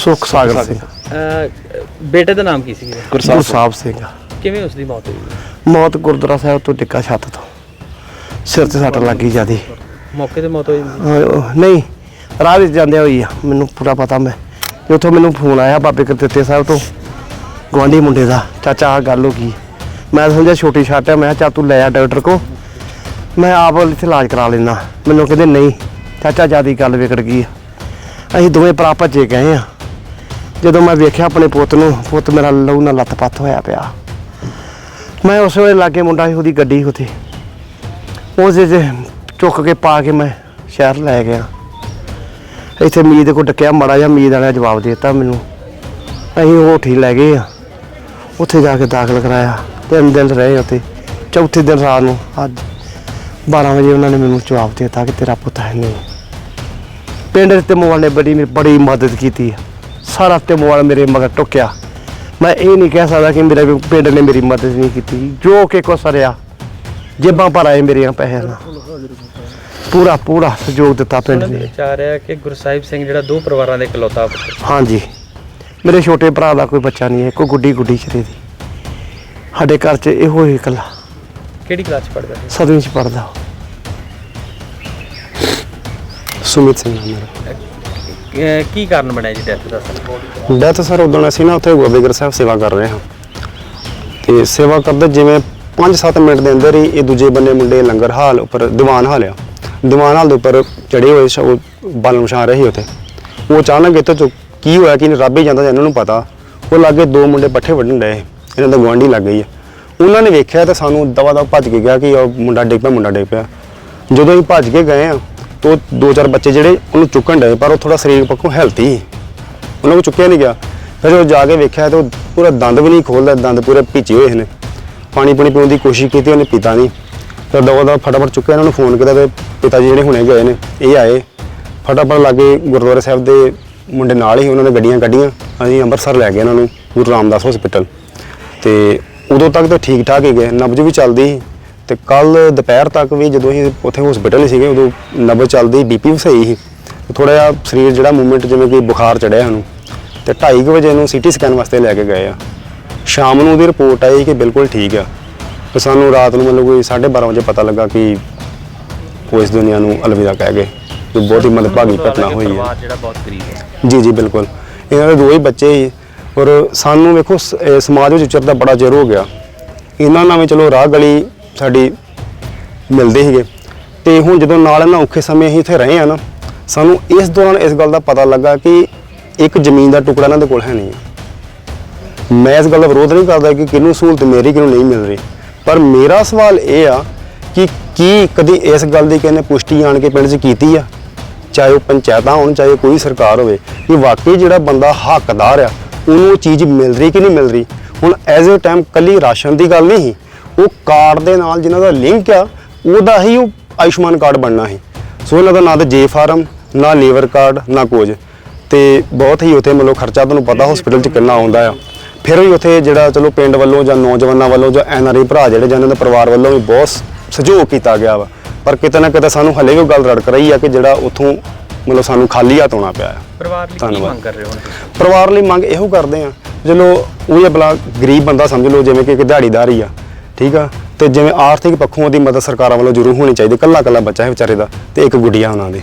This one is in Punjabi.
ਸੁਖ ਸਾਗਰ ਸਿੰਘ। ਅਹ, ਬੇਟੇ ਦਾ ਨਾਮ ਕੀ ਸੀ ਗੁਰਸਾਹਿਬ ਸਿੰਘ। ਕਿਵੇਂ ਉਸ ਦੀ ਮੌਤ ਹੋਈ? ਮੌਤ ਗੁਰਦੁਆਰਾ ਸਾਹਿਬ ਤੋਂ ਟਿੱਕਾ ਛੱਤ ਤੋਂ। ਸਿਰ ਤੇ ਸੱਟ ਲੱਗੀ ਜਿਆਦੀ। ਮੌਕੇ ਤੇ ਮੌਤ ਹੋਈ ਨਹੀਂ ਰਾਹ ਵਿੱਚ ਜਾਂਦੇ ਹੋਈ ਆ। ਮੈਨੂੰ ਪੂਰਾ ਪਤਾ ਮੈਂ। ਤੇ ਉੱਥੋਂ ਮੈਨੂੰ ਫੋਨ ਆਇਆ ਬਾਬੇ ਕਰਤਿੱਤੇ ਸਾਹਿਬ ਤੋਂ। ਗਵਾਂਢੀ ਮੁੰਡੇ ਦਾ ਚਾਚਾ ਆ ਗੱਲ ਹੋ ਗਈ। ਮੈਂ ਸਮਝਿਆ ਛੋਟੀ ਛੱਟ ਹੈ ਮੈਂ ਕਿਹਾ ਚੱਲ ਤੂੰ ਲੈ ਆ ਡਾਕਟਰ ਕੋ ਮੈਂ ਆਪ ਇੱਥੇ ਇਲਾਜ ਕਰਾ ਲੈਣਾ ਮੈਨੂੰ ਕਹਿੰਦੇ ਨਹੀਂ ਚਾਚਾ ਜਿਆਦੀ ਗੱਲ ਵਿਗੜ ਗਈ ਆ। ਅਸੀਂ ਦੋਵੇਂ ਭਰਾ ਭੱਜੇ ਗਏ ਆ। ਜਦੋਂ ਮੈਂ ਵੇਖਿਆ ਆਪਣੇ ਪੁੱਤ ਨੂੰ, ਪੁੱਤ ਮੇਰਾ ਲਹੂ ਨਾਲ ਲੱਤ-ਪੱਤ ਹੋਇਆ ਪਿਆ। ਮੈਂ ਉਸ ਵੇਲੇ ਲਾਗੇ ਮੁੰਡਾ ਸੀ, ਉਹਦੀ ਗੱਡੀ ਉੱਥੇ। ਉਸ 'ਚ ਚੁੱਕ ਕੇ ਪਾ ਕੇ ਮੈਂ ਸ਼ਹਿਰ ਲੈ ਗਿਆ। ਇੱਥੇ ਮੀਤ ਕੋ ਡੱਕਿਆ, ਮੜਾ ਜਿਹਾ ਮੀਤ ਵਾਲਾ ਜਵਾਬ ਦੇ ਦਿੱਤਾ ਮੈਨੂੰ। ਅਸੀਂ ਉਹ ਲੈ ਗਏ ਆ। ਉੱਥੇ ਜਾ ਕੇ ਦਾਖਲ ਕਰਾਇਆ ਤਿੰਨ ਦਿਨ ਰਹੇ ਉੱਥੇ। ਚੌਥੇ ਦਿਨ ਰਾਤ ਨੂੰ ਅੱਜ 12 ਵਜੇ ਉਹਨਾਂ ਨੇ ਮੈਨੂੰ ਜਵਾਬ ਦੇ ਦਿੱਤਾ ਕਿ ਤੇਰਾ ਪੁੱਤ ਹੈ ਨਹੀਂ। ਪਿੰਡ ਤੇ ਮੋਬਾਈਲ ਨੇ ਬੜੀ ਮੇਰੀ ਬੜੀ ਮਦਦ ਕੀਤੀ ਸਾਰਾ ਤੇ ਮੋਬਾਈਲ ਮੇਰੇ ਮਗਰ ਟੁੱਕਿਆ। ਮੈਂ ਇਹ ਨਹੀਂ ਕਹਿ ਸਕਦਾ ਕਿ ਮੇਰੇ ਪਿੰਡ ਨੇ ਮੇਰੀ ਮਦਦ ਨਹੀਂ ਕੀਤੀ। ਜੋ ਕਿ ਕੋ ਸਰਿਆ ਜੇਬਾਂ ਭਰ ਆਏ ਮੇਰੀਆਂ ਪੈਸੇ ਨਾਲ। ਪੂਰਾ ਪੂਰਾ ਸਹਿਯੋਗ ਦਿੱਤਾ ਪਿੰਡ ਨੇ। ਵਿਚਾਰ ਹੈ ਕਿ ਗੁਰਸਾਹਿਬ ਸਿੰਘ ਜਿਹੜਾ ਦੋ ਪਰਿਵਾਰਾਂ ਦੇ ਇਕਲੌਤਾ। ਹਾਂਜੀ। ਮੇਰੇ ਛੋਟੇ ਭਰਾ ਦਾ ਕੋਈ ਬੱਚਾ ਨਹੀਂ ਹੈ ਕੋਈ ਗੁੱਡੀ ਗੁੱਡੀ ਚਰੇ ਦੀ। ਸਾਡੇ ਘਰ 'ਚ ਇਹੋ ਹੀ ਇਕੱਲਾ। ਕਿਹੜੀ ਕਲਾਸ ਚ ਪੜ੍ਹਦਾ ਸੀ? ਸਦਵੀਂ 'ਚ ਪੜਦਾ ਸੁਮਿਤ ਸਿੰਘ ਨਾਮ ਮੇਰਾ। ਅਹ, ਕੀ ਕਾਰਨ ਬਣਿਆ ਜੀ ਡੈਥ ਦਾ? ਸਰ ਡੈਥ ਸਰ ਉਦੋਂ ਅਸੀਂ ਨਾ ਉੱਥੇ ਗੋਬਿੰਦਰ ਸਾਹਿਬ ਸੇਵਾ ਕਰ ਰਹੇ ਹਾਂ। ਤੇ ਸੇਵਾ ਕਰਦੇ ਜਿਵੇਂ 5-7 ਮਿੰਟ ਦੇ ਅੰਦਰ ਹੀ ਇਹ ਦੂਜੇ ਬੰਨੇ ਮੁੰਡੇ ਲੰਗਰ ਹਾਲ ਉੱਪਰ ਦੀਵਾਨ ਹਾਲ ਆ ਦੀਵਾਨ ਹਾਲ ਦੇ ਉੱਪਰ ਚੜੇ ਹੋਏ ਸੀ, ਉਹ ਬਾਲਣ ਵਿਛਾ ਰਹੇ ਸੀ ਉੱਥੇ। ਉਹ ਅਚਾਨਕ ਇੱਥੇ ਤੋਂ ਕੀ ਹੋਇਆ ਕਿ ਰੱਬ ਹੀ ਜਾਂਦਾ ਇਹਨਾਂ ਨੂੰ ਪਤਾ। ਉਹ ਲਾਗੇ ਦੋ ਮੁੰਡੇ ਪੱਠੇ ਵੱਢਣ ਡਏ ਇਹਨਾਂ ਦਾ ਗੁਆਂਢੀ ਲੱਗ ਗਈ ਆ। ਉਹਨਾਂ ਨੇ ਵੇਖਿਆ ਤਾਂ ਸਾਨੂੰ ਦਵਾ ਦਵਾ ਭੱਜ ਕੇ ਗਿਆ ਕਿ ਉਹ ਮੁੰਡਾ ਡਿੱਗ ਪਿਆ ਮੁੰਡਾ ਡਿੱਗ ਪਿਆ। ਜਦੋਂ ਅਸੀਂ ਭੱਜ ਕੇ ਗਏ ਆ ਤਾਂ ਉਹ ਦੋ ਚਾਰ ਬੱਚੇ ਜਿਹੜੇ ਉਹਨੂੰ ਚੁੱਕਣ ਡਏ, ਪਰ ਉਹ ਥੋੜਾ ਸਰੀਰ ਪੱਖੋਂ ਹੈਲਥੀ ਸੀ। ਉਹਨਾਂ ਨੂੰ ਚੁੱਕਿਆ ਨਹੀਂ ਗਿਆ। ਫਿਰ ਉਹ ਜਾ ਕੇ ਵੇਖਿਆ ਤਾਂ ਉਹ ਪੂਰਾ ਦੰਦ ਵੀ ਨਹੀਂ ਖੋਲਦਾ, ਦੰਦ ਪੂਰੇ ਭੀਚੇ ਹੋਏ ਨੇ। ਪਾਣੀ ਪੂਣੀ ਪੀਣ ਦੀ ਕੋਸ਼ਿਸ਼ ਕੀਤੀ, ਉਹਨੇ ਪੀਤਾ ਨਹੀਂ ਫਿਰ ਦਵਾ ਦਾ ਫਟਾਫਟ ਚੁੱਕਿਆ, ਇਹਨਾਂ ਨੂੰ ਫੋਨ ਕੀਤਾ ਤੇ ਪਿਤਾ ਜੀ ਜਿਹੜੇ ਹੁਣੇ ਗਏ ਨੇ, ਇਹ ਆਏ। ਫਟਾਫਟ ਲਾਗੇ ਗੁਰਦੁਆਰੇ ਸਾਹਿਬ ਦੇ ਮੁੰਡੇ ਨਾਲ ਹੀ ਉਹਨਾਂ ਨੇ ਗੱਡੀਆਂ ਕੱਢੀਆਂ। ਅਸੀਂ ਅੰਮ੍ਰਿਤਸਰ ਲੈ ਗਏ ਇਹਨਾਂ ਨੂੰ, ਗੁਰੂ ਰਾਮਦਾਸ ਹਸਪੀਟਲ ਤੇ ਉਦੋਂ ਤੱਕ ਤਾਂ ਠੀਕ ਠਾਕ ਹੀ ਗਏ, ਨਬਜ ਵੀ ਚੱਲਦੀ ਸੀ। ਤੇ ਕੱਲ ਦੁਪਹਿਰ ਤੱਕ ਵੀ ਜਦੋਂ ਅਸੀਂ ਉੱਥੇ ਹਸਪੀਟਲ ਸੀਗੇ ਉਦੋਂ ਨਬਜ ਚੱਲਦੀ ਬੀਪੀ ਵੀ ਸਹੀ ਸੀ। ਥੋੜਾ ਜਿਹਾ ਸਰੀਰ ਜਿਹੜਾ ਮੂਵਮੈਂਟ ਜਿਵੇਂ ਕਿ ਬੁਖਾਰ ਚੜਿਆ ਸਾਨੂੰ। ਤੇ 2:30 ਵਜੇ ਨੂੰ ਸੀਟੀ ਸਕੈਨ ਵਾਸਤੇ ਲੈ ਕੇ ਗਏ ਆ। ਸ਼ਾਮ ਨੂੰ ਉਹਦੀ ਰਿਪੋਰਟ ਆਈ ਕਿ ਬਿਲਕੁਲ ਠੀਕ ਆ। ਤੇ ਸਾਨੂੰ ਰਾਤ ਨੂੰ ਮਤਲਬ ਕੋਈ 12:30 ਵਜੇ ਪਤਾ ਲੱਗਾ ਕਿ ਉਹ ਇਸ ਦੁਨੀਆ ਨੂੰ ਅਲਵਿਦਾ ਕਹਿ ਗਏ ਜੋ ਬਹੁਤ ਹੀ ਮੰਦਭਾਗੀ ਘਟਨਾ ਹੋਈ ਹੈ ਪਰਿਵਾਰ ਜਿਹੜਾ ਬਹੁਤ ਗਰੀਬ ਹੈ। ਜੀ ਜੀ ਬਿਲਕੁਲ। ਇਹਨਾਂ ਦੇ ਦੋ ਹੀ ਬੱਚੇ ਸੀ ਔਰ ਸਾਨੂੰ ਵੇਖੋ ਸ- ਇਹ ਸਮਾਜ ਵਿੱਚ ਉਚਰਦਾ ਬੜਾ ਚਿਰ ਹੋ ਗਿਆ। ਇਹਨਾਂ ਨਾਲ ਵੀ ਚਲੋ ਰਾਹ ਗਲੀ ਸਾਡੀ ਮਿਲਦੇ ਸੀਗੇ। ਤੇ ਹੁਣ ਜਦੋਂ ਨਾਲ ਇਹਨਾਂ ਔਖੇ ਸਮੇਂ ਅਸੀਂ ਇੱਥੇ ਰਹੇ ਆ ਨਾ, ਸਾਨੂੰ ਇਸ ਦੌਰਾਨ ਇਸ ਗੱਲ ਦਾ ਪਤਾ ਲੱਗਾ ਕਿ ਇੱਕ ਜ਼ਮੀਨ ਦਾ ਟੁਕੜਾ ਇਹਨਾਂ ਦੇ ਕੋਲ ਹੈ ਨਹੀਂ। ਹੈ ਮੈਂ ਇਸ ਗੱਲ ਦਾ ਵਿਰੋਧ ਨਹੀਂ ਕਰਦਾ ਕਿ ਕਿਹਨੂੰ ਸਹੂਲਤ ਮੇਰੀ, ਕਿਹਨੂੰ ਨਹੀਂ ਮਿਲ ਰਹੀ। ਪਰ ਮੇਰਾ ਸਵਾਲ ਇਹ ਆ ਕਿ ਕੀ ਕਦੀ ਇਸ ਗੱਲ ਦੀ ਕਿਸੇ ਨੇ ਪੁਸ਼ਟੀ ਆਣ ਕੇ ਪਿੰਡ 'ਚ ਕੀਤੀ ਆ? ਚਾਹੇ ਉਹ ਪੰਚਾਇਤਾਂ ਹੋਣ, ਚਾਹੇ ਕੋਈ ਸਰਕਾਰ ਹੋਵੇ, ਕਿ ਵਾਕਈ ਜਿਹੜਾ ਬੰਦਾ ਹੱਕਦਾਰ ਆ, ਉਹਨੂੰ ਉਹ ਚੀਜ਼ ਮਿਲ ਰਹੀ ਕਿ ਨਹੀਂ ਮਿਲ ਰਹੀ? ਹੁਣ ਐਜ਼ ਅ ਟਾਈਮ ਕੱਲੀ ਰਾਸ਼ਨ ਦੀ ਗੱਲ ਨਹੀਂ ਸੀ। ਉਹ ਕਾਰਡ ਦੇ ਨਾਲ ਜਿਨ੍ਹਾਂ ਦਾ ਲਿੰਕ ਆ ਉਹਦਾ ਹੀ ਉਹ ਆਯੁਸ਼ਮਾਨ ਕਾਰਡ ਬਣਨਾ ਸੀ। ਸੋ ਇਹਨਾਂ ਦਾ ਨਾ ਤਾਂ ਜੇ ਫਾਰਮ ਨਾ ਲੀਵਰ ਕਾਰਡ ਨਾ ਕੁਝ। ਤੇ ਬਹੁਤ ਹੀ ਉੱਥੇ ਮਤਲਬ ਖਰਚਾ ਤੁਹਾਨੂੰ ਪਤਾ ਹਸਪੀਟਲ 'ਚ ਕਿੰਨਾ ਆਉਂਦਾ ਆ। ਫਿਰ ਵੀ ਉੱਥੇ ਜਿਹੜਾ ਚਲੋ ਪਿੰਡ ਵੱਲੋਂ ਜਾਂ ਨੌਜਵਾਨਾਂ ਵੱਲੋਂ ਜਾਂ ਐਨਆਰਆਈ ਭਰਾ ਜਿਹੜੇ ਜਾਂ ਇਹਨਾਂ ਦੇ ਪਰਿਵਾਰ ਵੱਲੋਂ ਵੀ ਬਹੁਤ ਸਹਿਯੋਗ ਕੀਤਾ ਗਿਆ ਵਾ। ਪਰ ਕਿਤੇ ਨਾ ਕਿਤੇ ਸਾਨੂੰ ਹਲੇ ਵੀ ਉਹ ਗੱਲ ਰੜਕ ਰਹੀ ਆ ਕਿ ਜਿਹੜਾ ਉੱਥੋਂ ਮਤਲਬ ਸਾਨੂੰ ਖਾਲੀ ਹੱਥ ਆਉਣਾ ਪਿਆ ਆ। ਪਰਿਵਾਰ ਲਈ ਕੀ। ਮੰਗ ਕਰ ਰਹੇ ਹੋ ਹੁਣ ਤੁਸੀਂ? ਪਰਿਵਾਰ ਲਈ ਮੰਗ ਇਹੋ ਕਰਦੇ ਆ। ਚਲੋ ਉਹ ਇਹ ਬਲਾ ਗਰੀਬ ਬੰਦਾ ਸਮਝ ਲਓ ਜਿਵੇਂ ਕਿ ਇੱਕ ਦਿਹਾੜੀਦਾਰ ਹੀ ਆ। ਠੀਕ ਆ? ਤੇ ਜਿਵੇਂ ਆਰਥਿਕ ਪੱਖੋਂ ਉਹਦੀ ਮਦਦ ਸਰਕਾਰਾਂ ਵੱਲੋਂ ਜ਼ਰੂਰ ਹੋਣੀ ਚਾਹੀਦੀ ਕੱਲਾ ਕੱਲਾ ਬੱਚਾ ਹੈ ਵਿਚਾਰੇ ਦਾ ਤੇ ਇੱਕ ਗੁੱਡੀਆ ਉਹਨਾਂ ਦੇ।